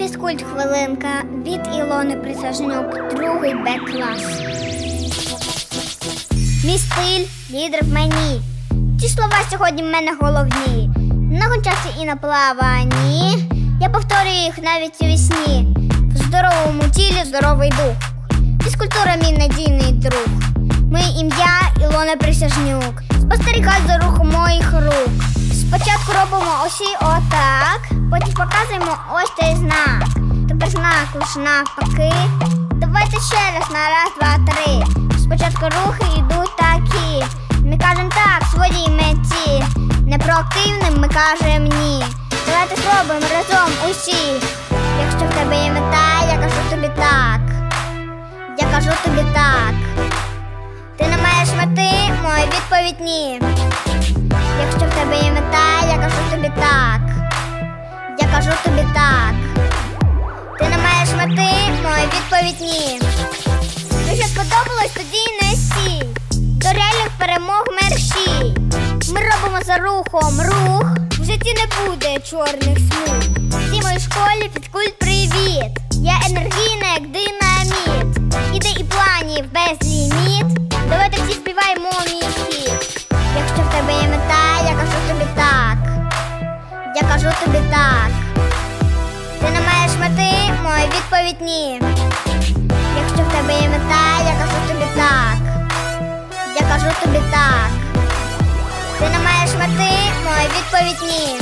Фізкульт хвилинка від Ілони Присяжнюк, другий Б клас. Мій стиль лідер в мені. Ці слова сьогодні в мене головні. На гончасті і на плаванні. Я повторюю їх навіть у вісні. В здоровому тілі здоровий дух. Фізкультура мій надійний друг. Моє ім'я Ілона Присяжнюк. Спостерігай за рухом моїх рук. Спочатку робимо осі отак, показуємо ось цей знак. Тепер знак лише навпаки. Давайте ще раз на раз, два, три. Спочатку рухи йдуть такі. Ми кажемо так своїй меті. Непроактивним ми кажемо ні. Давайте спробуємо разом усі. Якщо в тебе є мета, я кажу тобі так. Я кажу тобі так. Ти не маєш мети, моя відповідь ні. Я кажу тобі так. Ти не маєш мети, моя відповідь ні. Тобі сподобалось, тоді не сій. До реальних перемог мерщій. Ми робимо за рухом рух. В житті не буде чорних смуг. Всій моїй школі фізкульт привіт. Я енергійна, як динаміт. Ідей і планів без ліміт. Давайте всі співаємо мій хіт. Якщо в тебе є мета, я кажу тобі так. Я кажу тобі так. Відповідь ні. Якщо в тебе є мета, я кажу тобі так. Я кажу тобі так. Ти не маєш мети, моя відповідь ні.